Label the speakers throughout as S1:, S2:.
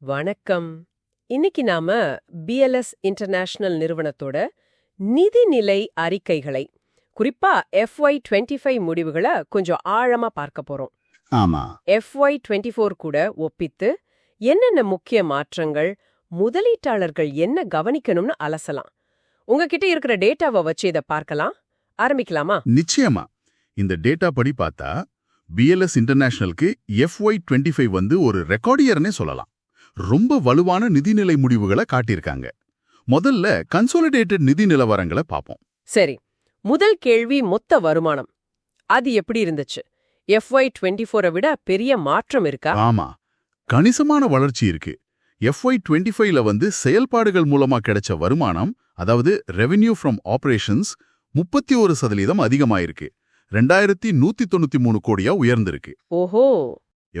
S1: வணக்கம். இன்னைக்கு நாம பிஎல்எஸ் இன்டர்நேஷனல் நிறுவனத்தோட நிதிநிலை அறிக்கைகளை குறிப்பா எஃப்ஒய் டுவெண்ட்டி ஃபைவ் முடிவுகளை கொஞ்சம் ஆழமா பார்க்க போறோம்.
S2: ஆமா.
S1: எஃப்ஒய் டுவெண்ட்டி ஃபோர் கூட ஒப்பித்து என்னென்ன முக்கிய மாற்றங்கள் முதலீட்டாளர்கள் என்ன கவனிக்கணும்னு அலசலாம். உங்ககிட்ட இருக்கிற டேட்டாவை வச்சு இதை பார்க்கலாம். ஆரம்பிக்கலாமா?
S2: நிச்சயமா. இந்த டேட்டா படி பார்த்தா பிஎல்எஸ் இன்டர்நேஷனலுக்கு எஃப்ஒய் டுவெண்ட்டி ஃபைவ் வந்து ஒரு ரெக்கார்ட் இயர்னே சொல்லலாம். ரொம்ப வலுவான நிதிநிலை முடிவுகளை காட்டியிருக்காங்க. முதல்ல கன்சோலிடேட்டட் நிதி நிலவரங்களை பார்ப்போம்.
S1: சரி முதல் கேள்வி மொத்த வருமானம். அது எப்படி இருந்துச்சு? எஃப்ஒய் டுவெண்ட்டி ஃபோரை விட பெரிய மாற்றம் இருக்கா?
S2: ஆமா கணிசமான வளர்ச்சி இருக்கு. எஃப்ஒய் டுவெண்ட்டி ஃபைவ்ல வந்து செயல்பாடுகள் மூலமா கிடைச்ச வருமானம் அதாவது ரெவென்யூ ஃப்ரம் ஆபரேஷன்ஸ் முப்பத்தி ஒரு சதவீதம் அதிகமாயிருக்கு. ரெண்டாயிரத்தி நூத்தி தொண்ணூத்தி மூணு கோடியா உயர்ந்திருக்கு.
S1: ஓஹோ!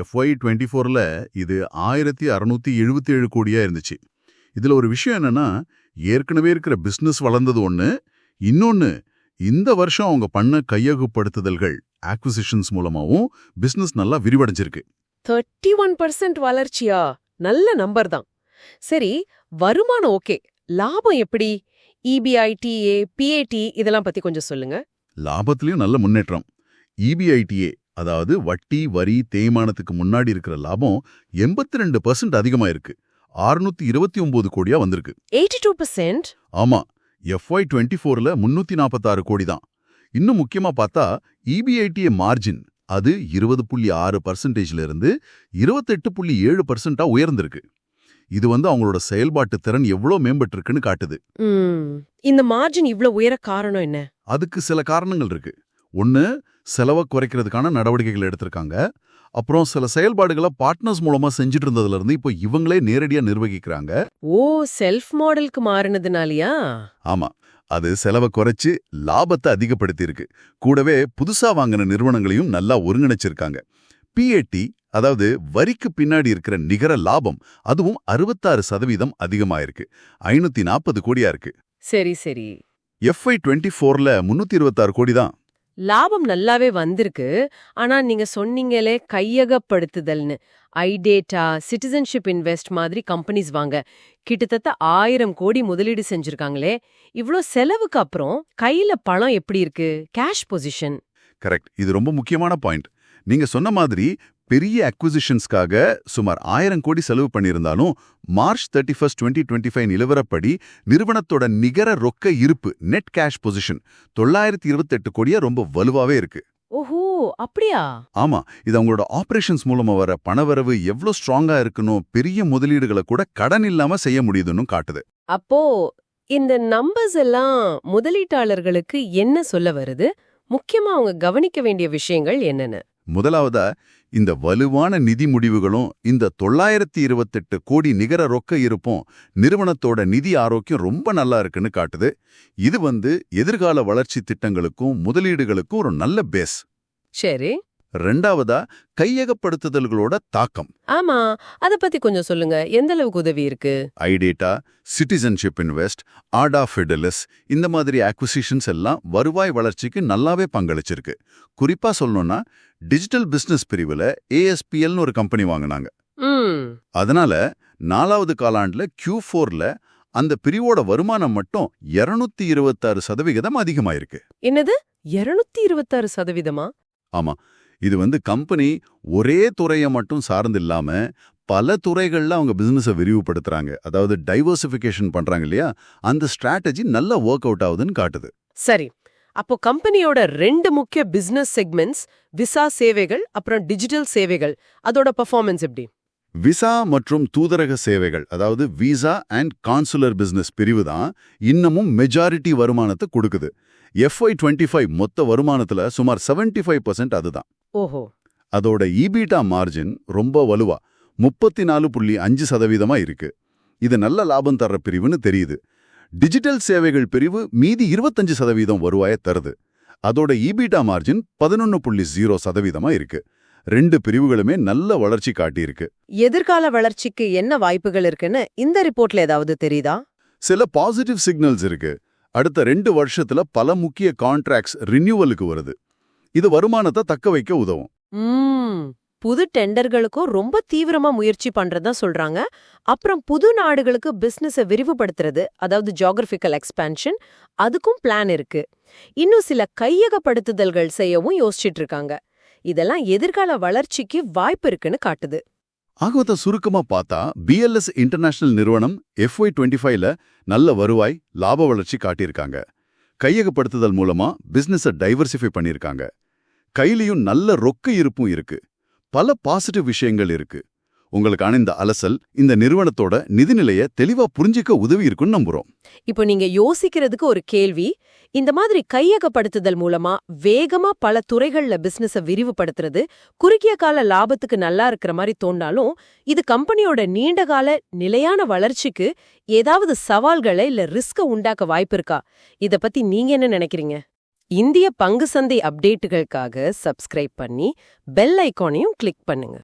S2: எஃப்ஒய் டுவெண்ட்டி ஃபோரில் இது ஆயிரத்தி அறுநூத்தி எழுபத்தி ஏழு கோடியா இருந்துச்சு. இதுல ஒரு விஷயம் என்னன்னா ஏற்கனவே இருக்கிற பிசினஸ் வளர்ந்தது ஒண்ணு இன்னொன்னு இந்த வருஷம் அவங்க பண்ண கையகப்படுத்துதல்கள் ஆக்விசிஷன்ஸ் மூலமாவும் பிசினஸ் நல்லா விரிவடைஞ்சிருக்கு.
S1: தேர்ட்டி ஒன் பர்சன்ட் வளர்ச்சியா? நல்ல நம்பர் தான். சரி வருமானம் ஓகே. லாபம் எப்படி? இபிஐடிஏ பிஏடி இதெல்லாம் பத்தி கொஞ்சம் சொல்லுங்க.
S2: லாபத்திலயும் நல்ல முன்னேற்றம். இபிஐடிஏ அதாவது வட்டி வரி தேய்மானத்துக்கு முன்னாடி இருக்கிற லாபம் எண்பத்தி ரெண்டு பர்சன்ட் அதிகமா இருக்கு ஆறுநூத்தி இருபத்தி ஒன்பது கோடியா வந்திருக்கு.
S1: எயிட்டி டூ பர்சன்ட்
S2: ஆமா. எஃப்ஒய் டுவெண்ட்டி ஃபோர்ல முன்னூத்தி நாற்பத்தாறு கோடி தான் இன்னும் முக்கியமா பார்த்தா இபிஐடிஏ மார்ஜின் அது இருபது புள்ளி ஆறு பர்சன்டேஜ்ல இருந்து இருபத்தெட்டு புள்ளி ஏழு பர்சன்டா உயர்ந்திருக்கு. இது வந்து அவங்களோட செயல்பாட்டு திறன் எவ்வளோ மேம்பட்டிருக்குன்னு காட்டுது.
S1: இந்த மார்ஜின் இவ்ளோ உயர காரணம் என்ன?
S2: அதுக்கு சில காரணங்கள் இருக்கு. ஒன்று செலவை குறைக்கிறதுக்கான நடவடிக்கைகள் எடுத்திருக்காங்க. அப்புறம் சில செயல்பாடுகளை பார்ட்னர்ஸ் மூலமா செஞ்சுட்டு இருந்ததுல இருந்து இப்போ இவங்களே நேரடியா நிர்வகிக்கிறாங்க.
S1: ஓ செல்ஃப் மாடலுக்கு மாறினதுனாலயா?
S2: ஆமா. அது செலவை குறைச்சு லாபத்தை அதிகப்படுத்தி இருக்கு கூடவே புதுசா வாங்கின நிறுவனங்களையும் நல்லா ஒருங்கிணைச்சிருக்காங்க. பிஏடி அதாவது வரிக்கு பின்னாடி இருக்கிற நிகர லாபம் அதுவும் அறுபத்தாறு சதவீதம் அதிகமாயிருக்கு. ஐநூத்தி நாற்பது கோடியா இருக்கு.
S1: சரி சரி.
S2: எஃப்ஐ டுவெண்ட்டி ஃபோர்ல முன்னூத்தி இருபத்தாறு கோடி தான்.
S1: லாபம் நல்லாவே வந்திருக்கு. ஆனா நீங்க சொன்னீங்களே கையகப்படுத்துதல்னு. ஐடேட்டா சிட்டிசன்ஷிப் இன்வெஸ்ட் மாதிரி கம்பெனிஸ் வாங்க. கிட்டத்தட்ட ஆயிரம் கோடி முதலீடு செஞ்சிருக்காங்களே. இவ்ளோ செலவுக்கு அப்புறம் கையில பணம் எப்படி இருக்கு? Cash position.
S2: கரெக்ட். இது ரொம்ப முக்கியமான பாயிண்ட். நீங்க சொன்ன மாதிரி பெரிய அக்விசிஷன்ஸ்க்காக சுமார் ஆயிரம் கோடி செலவு பண்ணியிருந்தாலும் March thirty first twenty twenty five நிலவரப்படி நிறுவனத்தோட நிகர ரொக்க இருப்பு நெட் கேஷ் பொசிஷன் தொள்ளாயிரத்தி இருபத்தெட்டு கோடியா ரொம்ப வலுவாவே இருக்கு.
S1: ஓஹோ அப்படியா?
S2: ஆமா இது அவங்களோட ஆபரேஷன்ஸ் மூலமா வர பணவரவு எவ்வளவு ஸ்ட்ராங்கா இருக்கணும் பெரிய முதலீடுகளை கூட கடன் இல்லாம செய்ய முடியுதுன்னு காட்டுது.
S1: அப்போ இந்த நம்பர்ஸ் எல்லாம் முதலீட்டாளர்களுக்கு என்ன சொல்ல வருது? முக்கியமா அவங்க கவனிக்க வேண்டிய விஷயங்கள் என்னென்ன?
S2: முதலாவதா இந்த வலுவான நிதி முடிவுகளும் இந்த தொள்ளாயிரத்தி இருபத்தெட்டு கோடி நிகர ரொக்க இருப்பும் நிறுவனத்தோட நிதி ஆரோக்கியம் ரொம்ப நல்லா இருக்குன்னு காட்டுது. இது வந்து எதிர்கால வளர்ச்சி திட்டங்களுக்கும் முதலீடுகளுக்கும் ஒரு நல்ல பேஸ்
S1: சரி.
S2: ரெண்டாவதா கையகப்படுத்துதல்களோட தாக்கம்.
S1: ஆமா அத பத்தி கொஞ்சம் சொல்லுங்க. எந்த அளவுக்கு உதவி இருக்கு?
S2: ஐடேட்டா சிட்டிசன்ஷிப் இன்வெஸ்ட் ஆர்டா ஃபெடலஸ் இந்த மாதிரி அக்விசிஷன்ஸ் எல்லாம் வருவாய் வளர்ச்சிக்கு நல்லாவே பங்களிச்சிருக்கு. குறிப்பா சொல்லணும்னா டிஜிட்டல் பிசினஸ் பிரிவுல ஏஎஸ்பிஎல்னு ஒரு கம்பெனி வாங்கினாங்க. அதனால நாலாவது காலாண்டுல கியூ ஃபோர்ல அந்த பிரிவோட வருமானம் மட்டும் இருநூத்தி இருபத்தாறு சதவிகிதம் அதிகமாயிருக்கு.
S1: என்னது? இருநூத்தி இருபத்தாறு சதவீதமா
S2: ஆமா. இது வந்து கம்பெனி ஒரே துறையை மட்டும் சார்ந்து இல்லாம பல துறைகள்ல அவங்க பிசினஸை விரிவுபடுத்துறாங்க. அதாவது டைவர்சிஃபிகேஷன் பண்றாங்க இல்லையா? அந்த ஸ்ட்ராட்டஜி நல்லா ஒர்க் அவுட் ஆகுதுன்னு காட்டுது.
S1: சரி. அப்போ கம்பெனியோட ரெண்டு முக்கிய பிசினஸ் செக்மெண்ட்ஸ் விசா சேவைகள் அப்புறம் டிஜிட்டல் சேவைகள். அதோட பெர்ஃபார்மன்ஸ் எப்படி?
S2: விசா மற்றும் தூதரக சேவைகள் அதாவது விசா அண்ட் கான்சுலர் பிசினஸ் பிரிவு தான் இன்னமும் மெஜாரிட்டி வருமானத்தை கொடுக்குது. எஃப்ஐ டுவெண்ட்டி ஃபைவ் மொத்த வருமானத்துல சுமார் 75% ஃபைவ் பர்சன்ட் அதுதான்
S1: ஓஹோ.
S2: அதோட ஈபீட்டா மார்ஜின் ரொம்ப வலுவா. முப்பத்தி நாலு புள்ளி அஞ்சு சதவீதமா இருக்கு. இது நல்ல லாபம் தர்ற பிரிவுன்னு தெரியுது. டிஜிட்டல் சேவைகள் பிரிவு மீதி இருபத்தஞ்சு சதவீதம் வருவாய தருது. அதோட ஈபீட்டா மார்ஜின் பதினொன்னு புள்ளி ஜீரோ சதவீதமா இருக்கு. ரெண்டு பிரிவுகளுமே நல்ல வளர்ச்சி காட்டியிருக்கு.
S1: எதிர்கால வளர்ச்சிக்கு என்ன வாய்ப்புகள் இருக்குன்னு இந்த ரிப்போர்ட்ல ஏதாவது தெரியுதா?
S2: சில பாசிட்டிவ் சிக்னல்ஸ் இருக்கு. அடுத்த ரெண்டு வருஷத்துல பல முக்கிய கான்ட்ராக்ட்ஸ் ரினியூவலுக்கு வருது. இது வருமானத்தை தக்க வைக்க உதவும்.
S1: புது டெண்டர்களுக்கும் ரொம்ப தீவிரமா முயற்சி பண்றதா சொல்றாங்க. அப்புறம் புது நாடுகளுக்கு பிசினஸ விரிவுபடுத்துறது அதாவது ஜியோகிராபிக்கல் எக்ஸ்பான்ஷன் அதுக்கும் பிளான் இருக்கு. இன்னும் சில கையகப்படுத்துதல்கள் செய்யவும் யோசிச்சிட்டு இருக்காங்க. இதெல்லாம் எதிர்கால வளர்ச்சிக்கு வாய்ப்பு இருக்குன்னு காட்டுது.
S2: ஆகவத சுருக்கமா பார்த்தா பிஎல்எஸ் இன்டர்நேஷனல் நிறுவனம் எஃப்ஒய் டுவெண்ட்டி ஃபைவ்ல நல்ல வருவாய் லாப வளர்ச்சி காட்டியிருக்காங்க. கையகப்படுத்துதல் மூலமா பிசினஸ டைவர்சிஃபை பண்ணியிருக்காங்க கையிலயும் நல்ல ரொக்க இருப்பும் இருக்கு. பல பாசிட்டிவ் விஷயங்கள் இருக்கு. உங்களுக்கான இந்த அலசல் இந்த நிறுவனத்தோட நிதிநிலைய தெளிவா புரிஞ்சிக்க உதவி இருக்குன்னு நம்புறோம்.
S1: இப்போ நீங்க யோசிக்கிறதுக்கு ஒரு கேள்வி. இந்த மாதிரி கையகப்படுத்துதல் மூலமா வேகமா பல துறைகள்ல பிசினஸ விரிவுபடுத்துறது குறுகிய கால லாபத்துக்கு நல்லா இருக்கிற மாதிரி தோண்டாலும் இது கம்பெனியோட நீண்டகால நிலையான வளர்ச்சிக்கு ஏதாவது சவால்களை இல்ல ரிஸ்க உண்டாக்க வாய்ப்பு இருக்கா? இத பத்தி நீங்க என்ன நினைக்கிறீங்க? இந்திய பங்கு சந்தை அப்டேட்டுகளுக்காக சப்ஸ்கிரைப் பண்ணி பெல் ஐகானையும் கிளிக் பண்ணுங்க.